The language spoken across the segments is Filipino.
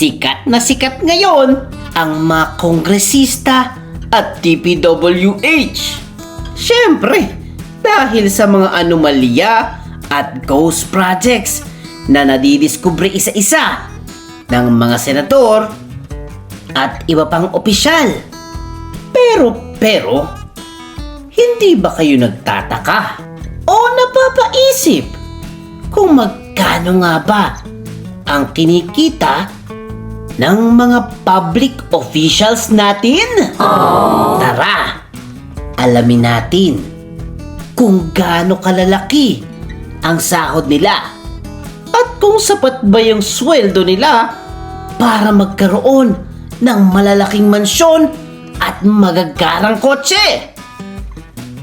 sikat na sikat ngayon ang mga kongresista at TPWH. Siyempre, dahil sa mga anomalya at ghost projects na nadidiskubre isa-isa ng mga senador at iba pang opisyal. Pero, pero, hindi ba kayo nagtataka o napapaisip kung magkano nga ba ang kinikita ng mga public officials natin? Tara, alamin natin kung gaano kalalaki ang sahod nila at kung sapat ba yung sweldo nila para magkaroon ng malalaking mansyon at magagarang kotse.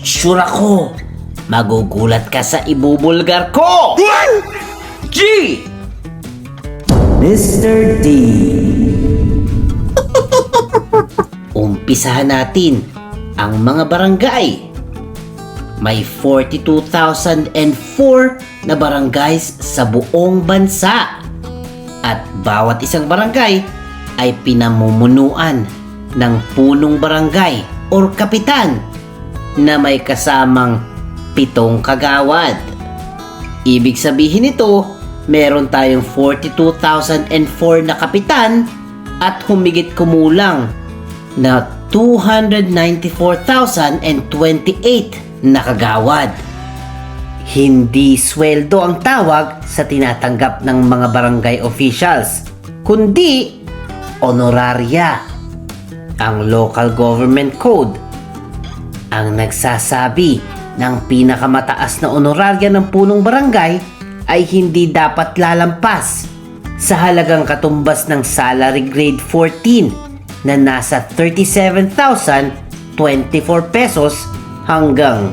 Sure ako, magugulat ka sa ibubulgar ko! G! Mr. D. Umpisahan natin ang mga barangay. May 42,004 na barangays sa buong bansa. At bawat isang barangay ay pinamumunuan ng punong barangay or kapitan na may kasamang pitong kagawad. Ibig sabihin nito, meron tayong 42,004 na kapitan at humigit kumulang na 294,028 na kagawad. Hindi sweldo ang tawag sa tinatanggap ng mga barangay officials, kundi honoraria. Ang local government code ang nagsasabi ng pinakamataas na honorarya ng punong barangay ay hindi dapat lalampas sa halagang katumbas ng salary grade 14 na nasa 37,024 pesos hanggang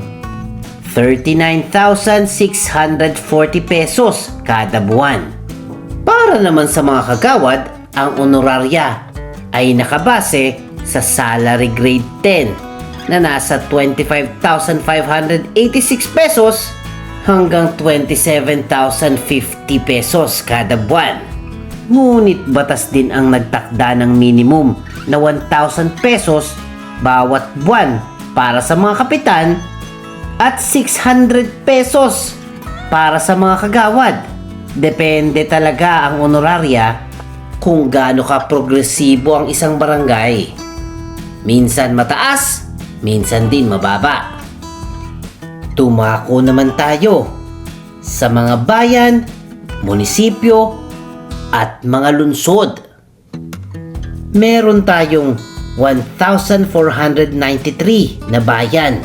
39,640 pesos kada buwan. Para naman sa mga kagawad, ang honorarya ay nakabase sa salary grade 10 na nasa 25,586 pesos hanggang 27,050 pesos kada buwan. Ngunit batas din ang nagtakda ng minimum na 1,000 pesos bawat buwan para sa mga kapitan at 600 pesos para sa mga kagawad. Depende talaga ang honorarya kung gaano ka progresibo ang isang barangay. Minsan mataas, minsan din mababa. Tumako naman tayo sa mga bayan, munisipyo, at mga lungsod. Meron tayong 1,493 na bayan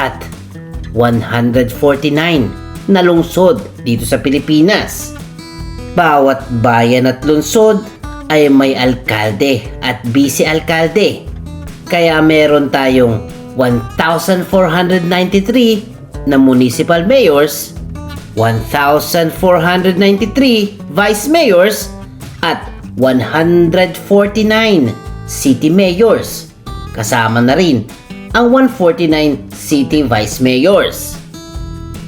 at 149 na lungsod dito sa Pilipinas. Bawat bayan at lungsod ay may alkalde at vice-alkalde. Kaya meron tayong 1,493 na municipal mayors, 1,493 vice mayors, at 149 city mayors. Kasama na rin ang 149 city vice mayors.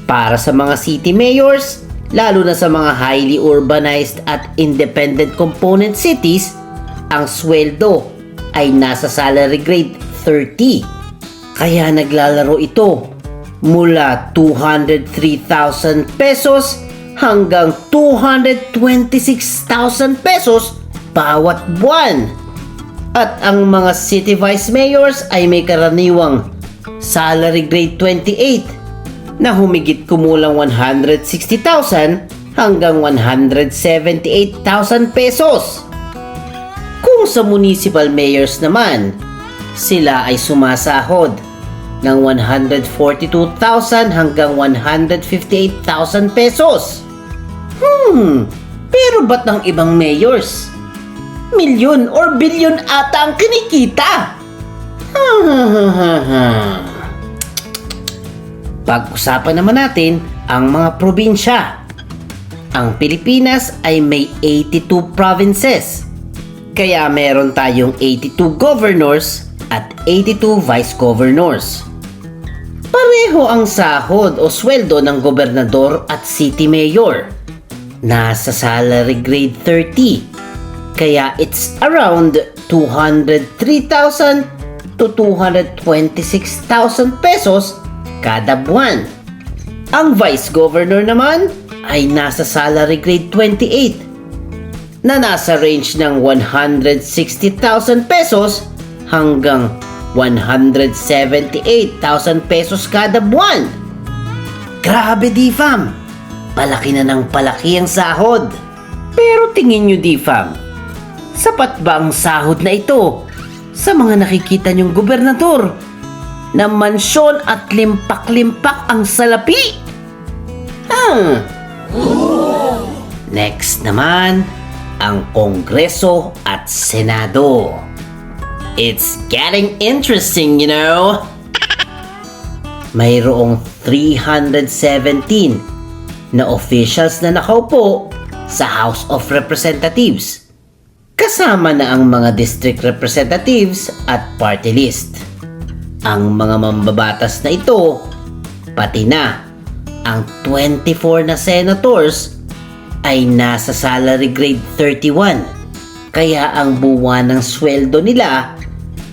Para sa mga city mayors, lalo na sa mga highly urbanized at independent component cities, ang sweldo ay nasa salary grade 30. Kaya naglalaro ito mula 203,000 pesos hanggang 226,000 pesos bawat buwan. At ang mga city vice mayors ay may karaniwang salary grade 28 na humigit kumulang 160,000 hanggang 178,000 pesos. Kung sa municipal mayors naman, sila ay sumasahod ng 142,000 hanggang 158,000 pesos. Hmm, pero ba't ng ibang mayors? Milyon or bilyon ata ang kinikita. Pag-usapan naman natin ang mga probinsya. Ang Pilipinas ay may 82 provinces. Kaya meron tayong 82 governors at 82 vice governors. Pareho ang sahod o sweldo ng gobernador at city mayor. Nasa salary grade 30. Kaya it's around 203,000 to 226,000 pesos kada buwan. Ang Vice Governor naman ay nasa salary grade 28 na nasa range ng 160,000 pesos hanggang 178,000 pesos kada buwan. Grabe di fam! Palaki na ng palaki ang sahod. Pero tingin nyo di fam, sapat ba ang sahod na ito sa mga nakikita niyong gobernador na mansyon at limpak-limpak ang salapi? Hmm. Next naman, ang Kongreso at Senado. It's getting interesting, you know? Mayroong 317 na officials na nakaupo sa House of Representatives. Kasama na ang mga district representatives at party list. Ang mga mambabatas na ito, pati na ang 24 na senators ay nasa salary grade 31. Kaya ang buwan ng sweldo nila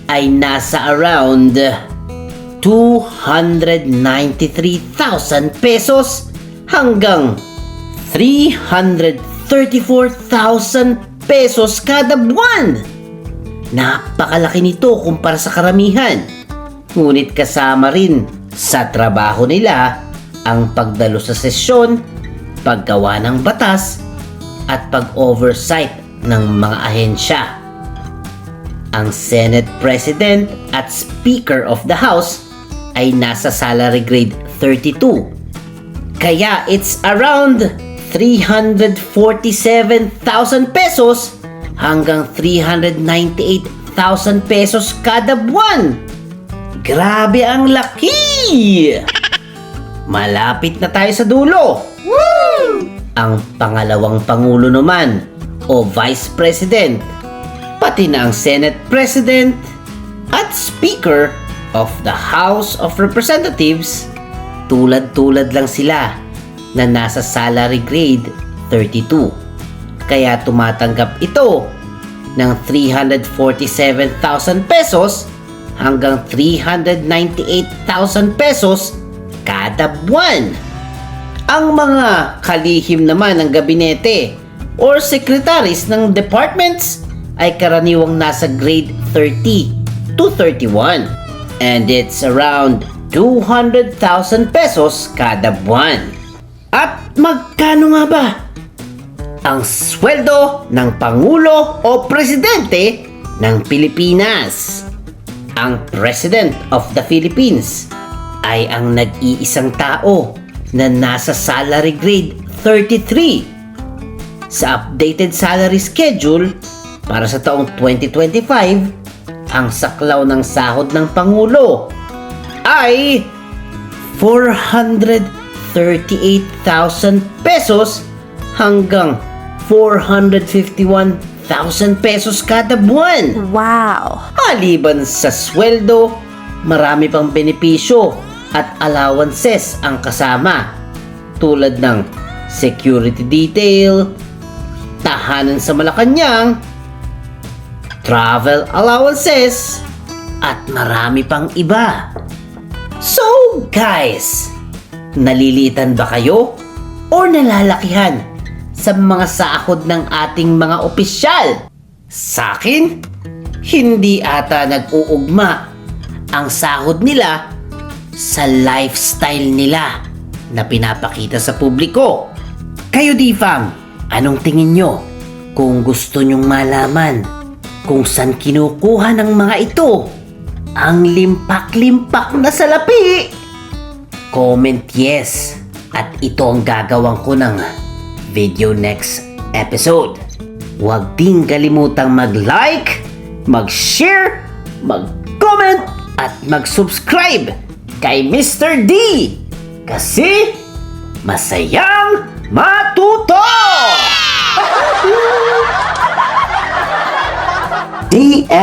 ay nasa around 293,000 pesos hanggang 334,000 pesos kada buwan. Napakalaki nito kumpara sa karamihan. Ngunit kasama rin sa trabaho nila ang pagdalo sa sesyon, paggawa ng batas, at pag-oversight ng mga ahensya. Ang Senate President at Speaker of the House ay nasa salary grade 32. Kaya it's around 347,000 pesos hanggang 398,000 pesos kada buwan. Grabe ang laki! Malapit na tayo sa dulo. Ang pangalawang pangulo naman o Vice President, pati na ang Senate President at Speaker of the House of Representatives, tulad-tulad lang sila na nasa salary grade 32. Kaya tumatanggap ito ng 347,000 pesos hanggang 398,000 pesos kada buwan. Ang mga kalihim naman ng gabinete or secretaries ng departments ay karaniwang nasa grade 30 to 31 and it's around 200,000 pesos kada buwan. At magkano nga ba ang sweldo ng Pangulo o Presidente ng Pilipinas? Ang President of the Philippines ay ang nag-iisang tao na nasa salary grade 33 sa updated salary schedule para sa taong 2025 ang saklaw ng sahod ng Pangulo ay 438,000 pesos hanggang 451,000 pesos kada buwan. Wow. Maliban sa sweldo, marami pang benepisyo at allowances ang kasama tulad ng security detail, tahanan sa Malacanang, travel allowances, at marami pang iba. So guys, nalilitan ba kayo or nalalakihan sa mga sahod ng ating mga opisyal? Sa akin, hindi ata nag-uugma ang sahod nila sa lifestyle nila na pinapakita sa publiko. Kayo di fam, anong tingin nyo? Kung gusto nyong malaman kung saan kinukuha ng mga ito ang limpak-limpak na salapi, comment yes at ito ang gagawin ko ng video next episode. Huwag din kalimutang mag-like, mag-share, mag-comment at mag-subscribe kay Mr. D kasi masayang matuto!